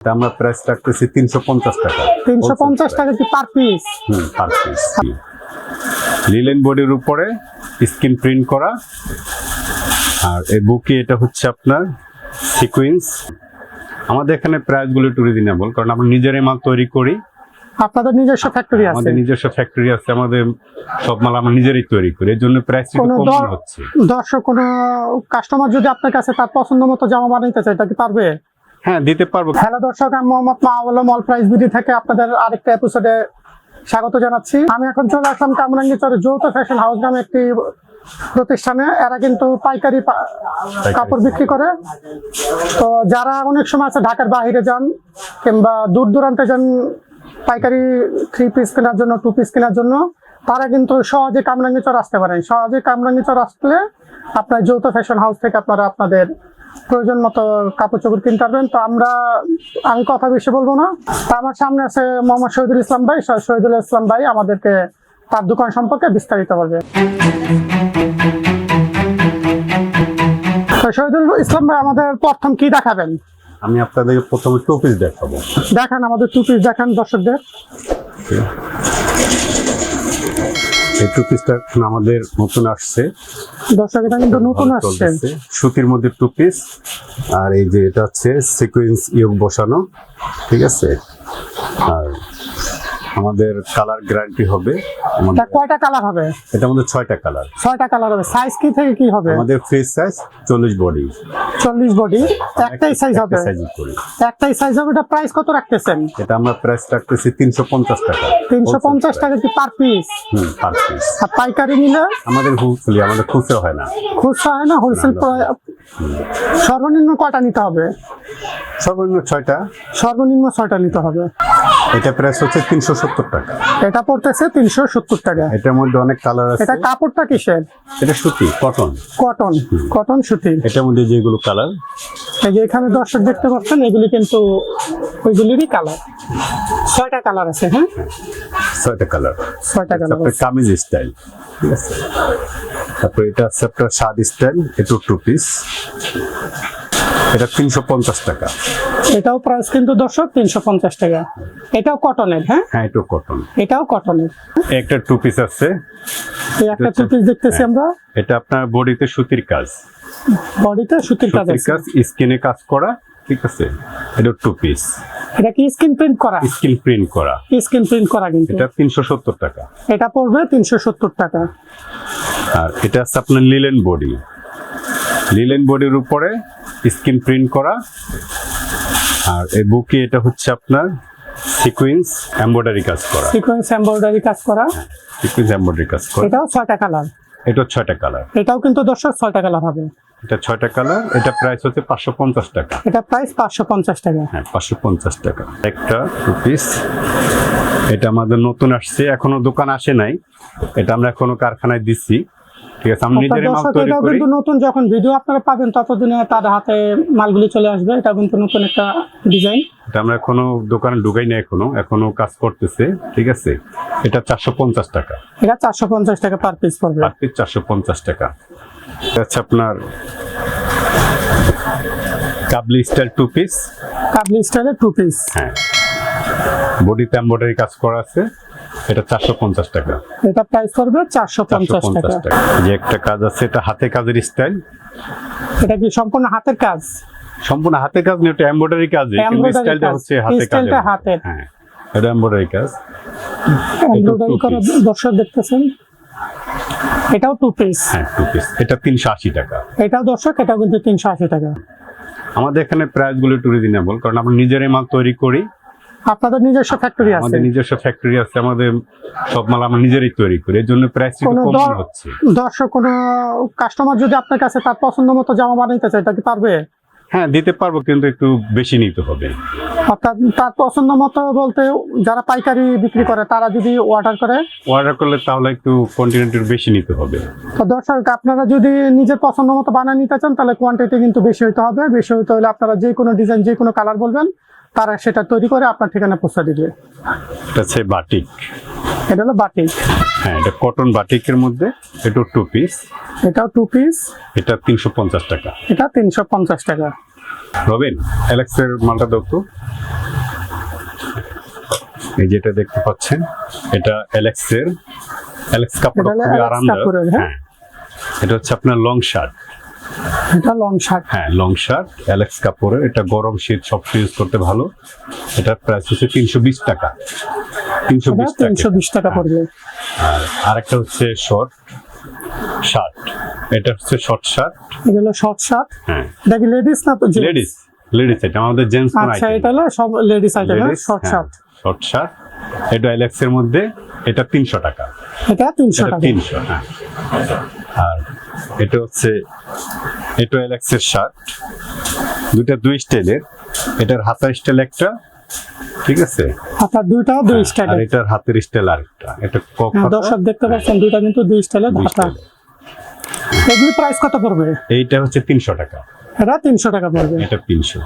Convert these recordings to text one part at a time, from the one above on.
আমরা প্রাইস রাখতেছি তিনশো পঞ্চাশ টাকা। তিনশো পঞ্চাশ টাকা কি পার পিস হুম পার পিস লিলেন বডির উপরে স্ক্রিন প্রিন্ট করা। আর এই বুকে এটা হচ্ছে আপনার সিকুয়েন্স আমাদের এখানে প্রাইসগুলো একটু রিজনেবল কারণ আমরা নিজেরাই মাল তৈরি করি। আপনাদের নিজস্ব ফ্যাক্টরি আছে। আমাদের নিজস্ব ফ্যাক্টরি আছে আমাদের সব মাল আমরা নিজেরাই তৈরি করি। এর জন্য প্রাইস একটু কম হচ্ছে। দর্শক কোনো কাস্টমার যদি আপনার কাছে তার পছন্দ মতো জামা বানাইতে চায় তা কি পারবে? হ্যাঁ দিতে পারব। হ্যালো দর্শক আমি Mohammad Mahbullah mall price BD থেকে আপনাদের আরেকটা এপিসোডে স্বাগত জানাচ্ছি। আমি এখন চলে আসলাম কামরাঙ্গিচরে যৌথ ফ্যাশন হাউস নামে একটি প্রতিষ্ঠানে। এরা কিন্তু পাইকারি কাপড় বিক্রি করে। তো যারা অনেক সময় আছে ঢাকার বাহিরে যান কিংবা দূর দূরান্তে যান পাইকারি থ্রি পিস কেনার জন্য টু পিস কেনার জন্য তারা কিন্তু সহজে কামরাঙ্গিচর আসতে পারেন। সহজে কামরাঙ্গিচর আসলে আপনার যৌথ ফ্যাশন হাউস থেকে আপনারা আপনাদের প্রয়োজন মতো কাপড় চোপড় কিনতে পারবেন। তো আমরা আমি কথা বেশি বলব না। তো আমার সামনে আছে মোহাম্মদ শহীদুল ইসলাম ভাই। শহীদুল ইসলাম ভাই আমাদেরকে তার দোকান সম্পর্কে বিস্তারিত বলবে। শহীদুল ইসলাম ভাই আমাদের প্রথম কি দেখাবেন? আমি আপনাদেরকে প্রথমে টু পিস দেখাবো। দেখান আমাদের টু পিস দেখান দর্শকদের। এই টু পিসটা এখন আমাদের নতুন আসছে। দর্শক এটা কিন্তু নতুন আসছে। সুতির মধ্যে টু পিস আর এই যে এটা হচ্ছে সিকুয়েন্স ইয়োগ বসানো। ঠিক আছে? আর আমাদের কালার গ্যারান্টি হবে। এটা কয়টা কালার হবে? এটা আমাদের ছয়টা কালার ছয়টা কালার হবে। সাইজ কি থেকে কি হবে? আমাদের ফ্রি সাইজ চল্লিশ বডি চল্লিশ বডি একটাই সাইজ হবে। সাইজ করি। একটাই সাইজ হবে এটা প্রাইস কত রাখতেছেন? এটা আমরা প্রাইস রাখতেছি তিনশো পঞ্চাশ টাকা। তিনশো পঞ্চাশ টাকা কি পার পিস হুম পার পিস আর পাইকারি নিলে? আমাদের হোলসেল আমাদের খুচরো হয় না। খুচরা হয় না হোলসেল সর্বনিম্ন কটা নিতে হবে? সর্বনিম্ন ছয়টা। সর্বনিম্ন ছয়টা নিতে হবে। এটা প্রাইস হচ্ছে তিনশো সত্তর টাকা। এটা পড়তেছে তিনশো সত্তর টাকা। এটার মধ্যে অনেক কালার আছে। এটা কাপড়টা কিসের? এটা সুতি কটন। কটন কটন সুতি। এটার মধ্যে যেগুলো কালার? এই যে এখানে দর্শক দেখতে পাচ্ছেন এগুলি কিন্তু ওইগুলিরই কালার। ছয়টা কালার আছে হ্যাঁ? ছয়টা কালার। ছয়টা কালার কামিজ স্টাইল ঠিক আছে। তারপর এটা আছে আপনার শার্ট স্টাইল এটু টু পিস এটা তিনশো পঞ্চাশ টাকা। এটাও প্রাইস কিন্তু দর্শক তিনশো পঞ্চাশ টাকা। এটাও কটনের হ্যাঁ? হ্যাঁ এটু কটন এটাও কটনের একটা টু পিস আছে। একটা টু পিস দেখতেছি আমরা। এটা আপনার বডিতে সুতির কাজ। বডিতে সুতির কাজ কাজ স্কিনে কাজ করা ঠিক আছে? এটা টু পিস এটা কি স্ক্রিন প্রিন্ট করা? স্কিন প্রিন্ট করা। স্ক্রিন প্রিন্ট করা কিন্তু। এটা তিনশো সত্তর টাকা। এটা পড়বে তিনশো সত্তর টাকা। আর এটা আছে আপনার লিলেন বডি। লিলেন বডির উপরে স্কিন প্রিন্ট করা। আর এই বুকে এটা হচ্ছে আপনার সিকুয়েন্স এমব্রয়ডারি কাজ করা। সিকোয়েন্স এমব্রয়ডারি কাজ করা। সিকুয়েন্স এমব্রয়ডারি কাজ করা। এটাও ছয়টা কালার এটা ছয়টা কালার এটাও কিন্তু দর্শক ছয়টা কালার হবে। এটা ছয়টা কালার এটা প্রাইস হচ্ছে পাঁচশো পঞ্চাশ টাকা। এটা প্রাইস পাঁচশো পঞ্চাশ টাকা। হ্যাঁ পাঁচশো পঞ্চাশ টাকা। একটা টু পিস এটা আমাদের নতুন আসছে এখনও দোকান আসে নাই। এটা আমরা এখনও কারখানায় দিচ্ছি ঠিক আছে আমরা আপনার মাল তৈরি করি। কিন্তু নতুন যখন ভিডিও আপনারা পাবেন ততদিনে তার হাতে মালগুলি চলে আসবে। এটা কিন্তু নতুন একটা ডিজাইন এটা আমরা এখনও দোকানে ঢুকাই না এখনও এখনও কাজ করতেছে ঠিক আছে। এটা চারশো পঞ্চাশ টাকা। এটা চারশো পঞ্চাশ টাকা পার পিস পড়বে। পার পিস চারশো পঞ্চাশ টাকা। এটা হচ্ছে আপনার কাবলি স্টাইল টু পিস কাবলি স্টাইলের টু পিস হ্যাঁ। বডিতে এম্বয়ডারি কাজ করা আছে। এটা চারশো পঞ্চাশ টাকা। এটা প্রাইস পড়বে চারশো পঞ্চাশ টাকা। যে একটা কাজ আছে এটা হাতে কাজের স্টাইল এটা কি সম্পূর্ণ হাতের কাজ? সম্পূর্ণ হাতে কাজ এমব্রয়ডারি কাজ। স্টাইলটা হচ্ছে হাতে কাজ। হাতের। হ্যাঁ এটা এমব্রয়ডারি কাজ। এমব্রয়ডারি করা দর্শক দেখতেছেন। এটাও টু পিস হ্যাঁ টু পিস এটা তিনশো আশি টাকা। এটাও দর্শক এটাও কিন্তু তিনশো আশি টাকা। আমাদের এখানে প্রাইসগুলো একটু রিজনেবল কারণ আমরা নিজেরাই মাল তৈরি করি। আপনাদের নিজস্ব ফ্যাক্টরি আছে? আমাদের নিজস্ব ফ্যাক্টরি আছে আমাদের সব মাল আমরা নিজেরাই তৈরি করি। এর জন্য প্রাইস একটু কম হচ্ছে। দর্শক কোনো কাস্টমার যদি আপনার কাছে তার পছন্দ মতো জামা বানাইতে চায় তা কি পারবে? হ্যাঁ দিতে পারব কিন্তু একটু বেশি নিতে হবে। অর্থাৎ তার পছন্দ মতো বলতে যারা পাইকারি বিক্রি করে তারা যদি অর্ডার করে? অর্ডার করলে তাহলে একটু কোয়ান্টিটি বেশি নিতে হবে। তো দর্শক আপনারা যদি নিজের পছন্দ মতো বানিয়ে নিতে চান তাহলে কোয়ান্টিটি কিন্তু বেশি হতে হবে। বেশি হতে হলে আপনারা যে কোনো ডিজাইন যে কোনো কালার বলবেন। তারা সেটা তৈরি করে আপনার ঠিকানা পৌঁছে দিবে। এটা হচ্ছে বাটিক। এটা হলো বাটিক। হ্যাঁ এটা কটন বাটিকের মধ্যে এটা টু পিস এটাও টু পিস এটা তিনশো পঞ্চাশ টাকা। এটা তিনশো পঞ্চাশ টাকা। রবিন অ্যালেক্সের মালটা দাও তো। এই যেটা দেখতে পাচ্ছেন এটা অ্যালেক্সের অ্যালেক্স কাপড় খুবই আরামদায়ক। হ্যাঁ? হ্যাঁ। এটা হচ্ছে আপনার লং শার্ট এটা লং শার্ট হ্যাঁ লং শার্ট অ্যালেক্স কাপড়ের এটা গরম শীত সব ইউজ করতে ভালো। এটার প্রাইস হচ্ছে তিনশো বিশ টাকা। তিনশো বিশ টাকা। তিনশো বিশ টাকা পড়বে। আর আরেকটা হচ্ছে শর্ট শার্ট এটা হচ্ছে শর্ট শার্ট এগুলো শর্ট শার্ট হ্যাঁ। এটা কি লেডিস না? লেডিস লেডিস এটা আমাদের জেন্টস আচ্ছা এটা হলো সব ladies item short shirt short shirt এটা অ্যালেক্সের মধ্যে। এটা তিনশো টাকা। এটা তিনশো টাকা। তিনশো হ্যাঁ। এটা হচ্ছে এটা অ্যালেক্সের শার্ট দুটা দুই স্টাইলের এটার হাতা স্টাইল একটা ঠিক আছে? আপনার দুইটা দুই স্টাইল আর এটার হাতের স্টাইল আরেকটা। এটা কক হ্যাঁ, দর্শক দেখতে পাচ্ছেন দুইটা কিন্তু দুই স্টাইলের স্টাইলের। এগুলি প্রাইস কত পড়বে? এইটা হচ্ছে তিনশো টাকা। এটা তিনশো টাকা পড়বে। এটা তিনশো।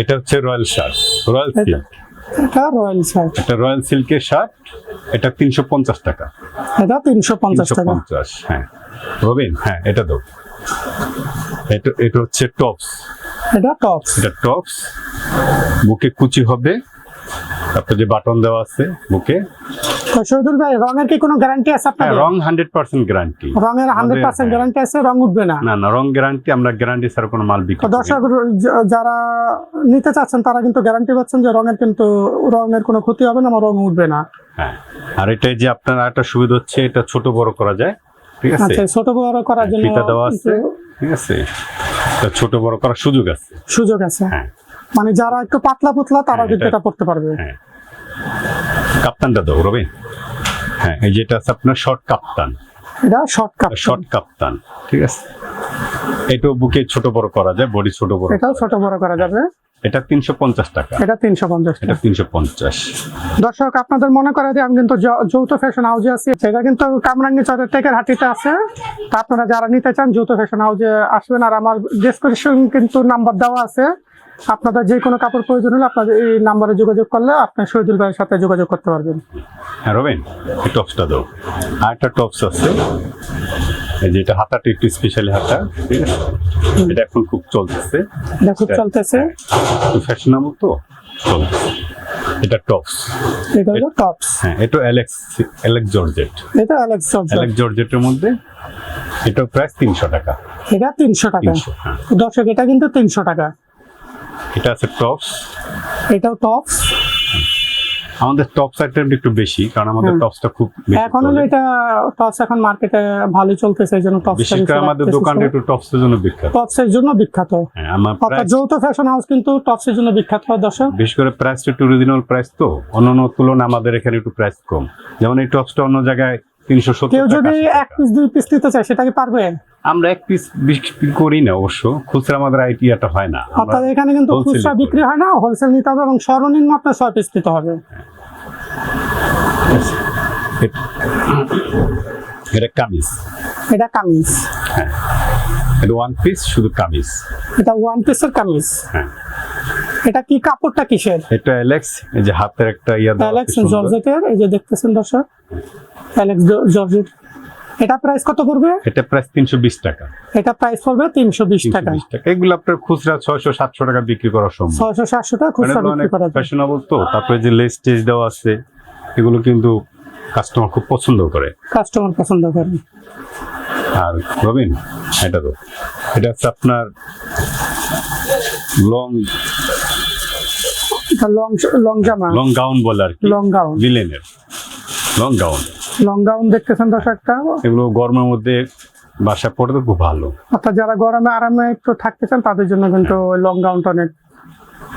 এটা হচ্ছে রয়্যাল শার্ট রয়্যাল সিল্ক এটা রয়্যাল শার্ট এটা রয়্যাল সিল্কের শার্ট এটা তিনশো পঞ্চাশ টাকা। এটা তিনশো পঞ্চাশ তিনশো টাকা পঞ্চাশ হ্যাঁ। রবিন হ্যাঁ এটা দাও এটা এটা হচ্ছে টপস। এটা টপস। এটা টপস। বুকে কুচি হবে। তারপর যে বাটন দেওয়া আছে বুকে। শহীদুল ভাই রঙের কি কোনো গ্যারান্টি আছে হ্যাঁ আপনাদের রং হান্ড্রেড পার্সেন্ট গ্যারান্টি রঙের হান্ড্রেড পার্সেন্ট হ্যাঁ। গ্যারান্টি আছে রং উঠবে না। না না রং গ্যারান্টি আমরা গ্যারান্টি ছাড়া কোনো মাল বিক্রি দর্শক যারা নিতে চাচ্ছেন তারা কিন্তু গ্যারান্টি পাচ্ছেন যে রঙের কিন্তু রঙের কোনো ক্ষতি হবে না আমার রং উঠবে না। হ্যাঁ আর এটাই যে আপনার একটা সুবিধা হচ্ছে এটা ছোট বড় করা যায়। ঠিক আছে? আচ্ছা ছোট বড় করার জন্য ফিতা দেওয়া আছে ঠিক আছে? ছোট বড় করার সুযোগ আছে? সুযোগ আছে। হ্যাঁ। মানে যারা একটু পাতলা পুতলা তারা হ্যাঁ, কিন্তু এটা- এটা পড়তে পারবে। হ্যাঁ। কাপ্তানটা দাও রবিন হ্যাঁ এই যেটা আছে আপনার শর্ট কাপ্তান। এটা শর্ট কাপ শর্ট কাপ্তান ঠিক আছে? এটাও বুকে ছোট বড় করা যায় বডি ছোট বড় এটাও ছোট বড় করা যাবে। এটা তিনশো পঞ্চাশ টাকা। এটা তিনশো পঞ্চাশ এটা তিনশো পঞ্চাশ। দর্শক আপনাদের মনে করে যে আমি কিন্তু যৌথ ফ্যাশন হাউসে আছি। সেটা কিন্তু কামরাঙ্গি চরের টেকের হাটিতে আছে। তা আপনারা যারা নিতে চান যৌথ ফ্যাশন হাউসে আসবেন। আর আমার ডেসক্রিপশন কিন্তু নাম্বার দেওয়া আছে। আপনাদের যে কোনো কাপড় প্রয়োজন হলে আপনাদের এই নাম্বারে যোগাযোগ করলে আপনি শহীদুল ভাইয়ের সাথে যোগাযোগ করতে পারবেন। হ্যাঁ রবিন টপসটা দাও। আর একটা টপস আছে। যেটা হাতাটা একটু স্পেশালি হাতা ঠিক আছে? এটা এখন খুব চলতেছে। এটা খুব চলতেছে? ফ্যাশনেবল তো? চলতেছে। এটা টপস এটা হলো টপস হ্যাঁ এটা অ্যালেক্স অ্যালেক্স জর্জেট এটা অ্যালেক্স জর্জ অ্যালেক্স জর্জেটের মধ্যে এটা প্রাইস তিনশো টাকা। এটা তিনশো টাকা। হ্যাঁ। দর্শক এটা কিন্তু তিনশো টাকা। এটা আছে টপস এটাও টপস আমাদের টপস আইটেমটা একটু বেশি কারণ আমাদের টপসটা খুব বেশি এখন হলো এটা টপস এখন মার্কেটে ভালো চলতেছে এই জন্য টপস বিশেষ করে আমাদের দোকানটা একটু টপসের জন্য বিখ্যাত। টপসের জন্য বিখ্যাত। হ্যাঁ আমার যৌথ ফ্যাশন হাউস কিন্তু টপসের জন্য বিখ্যাত দর্শক। বিশেষ করে প্রাইসটা একটু রিজনেবল প্রাইস তো অন্যান্য তুলনায় আমাদের এখানে একটু প্রাইস কম। যেমন এই টপসটা অন্য জায়গায় তিনশো কেউ যদি এক পিস দুই পিস নিতে চায় সেটা কি পারবে? আমরা এক পিস বিক্রি করি না অবশ্য। খুচরা আমাদের আইডিয়াটা হয় না। অর্থাৎ এখানে কিন্তু খুচরা বিক্রি হয় না হোলসেল নিতে হবে এবং সর্বনিম্ন আপনার ছয় পিস নিতে হবে। এটা- এটা কামিজ। এটা কামিজ। হ্যাঁ। এটা ওয়ান পিস শুধু কামিজ। এটা ওয়ান পিসের কামিজ। হ্যাঁ। এটা কি কাপড়টা কিসের? এটা অ্যালেক্স এই যে হাতের একটা ইয়া আছে অ্যালেক্স। জর্জেটের এই যে দেখতেছেন দর্শক? Alex georgette. এটা প্রাইস কত পড়বে? এটা প্রাইস তিনশো বিশ টাকা। এটা প্রাইস পড়বে তিনশো বিশ তিনশো টাকা বিশ টাকা। এগুলো আপনার খুচরা ছয়শো সাতশো টাকা বিক্রি করা সম্ভব। ছয়শো সাতশো টাকা খুচরা মানে বিক্রি করা যায়। ফ্যাশনেবল তো। তারপরে যে লেস টেজ দেওয়া আছে এগুলো কিন্তু কাস্টমার খুব পছন্দ করে। কাস্টমার পছন্দ করে। আর রবিন এটা তো। এটা হচ্ছে আপনার লং লং লং জামা। লং গাউন বলে আর কি। লং গাউন লিলেনের লং গাউন লং গাউন দেখতেছেন দর্শকটা এগুলো গরমের মধ্যে বাসা পড়ে তো খুব ভালো। অর্থাৎ যারা গরমে আরামে একটু থাকতে চান তাদের জন্য কিন্তু লং গাউনটা অনেক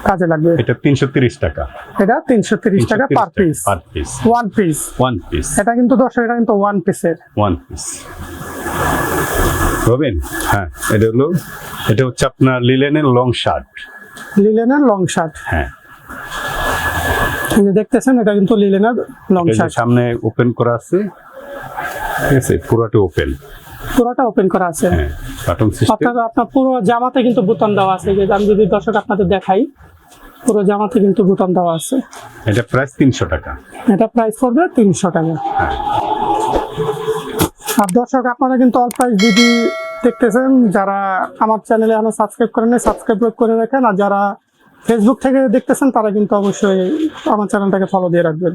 কাজে লাগবে। এটা তিনশো তিরিশ টাকা। এটা তিনশো তিরিশ টাকা per piece per piece one piece one piece এটা কিন্তু দর্শক এটা কিন্তু ওয়ান পিসের ওয়ান পিস রবিন হ্যাঁ এটা হলো এটা হচ্ছে আপনার লিলেনের লং শার্ট লিলেনের লং শার্ট হ্যাঁ। দেখতেছেন এটা কিন্তু লিলেনের লং শার্ট সামনে ওপেন করা আছে। ঠিক আছে পুরোটা ওপেন পুরোটা ওপেন করা আছে। হ্যাঁ বাটন সিস্টেম অর্থাৎ আপনার পুরো জামাতে কিন্তু বুতাম দেওয়া আছে। যে আমি যদি দর্শক আপনাদের দেখাই পুরো জামাতে কিন্তু বুতাম দেওয়া আছে। এটা প্রাইস তিনশো টাকা। এটা প্রাইস পড়বে তিনশো টাকা। হ্যাঁ। আর দর্শক আপনারা কিন্তু অল প্রাইস দিদি দেখতেছেন। যারা আমার চ্যানেলে এখনও সাবস্ক্রাইব করেন সাবস্ক্রাইব করে রাখেন। আর যারা ফেসবুক থেকে দেখতেছেন তারা কিন্তু অবশ্যই আমার চ্যানেলটাকে ফলো দিয়ে রাখবেন।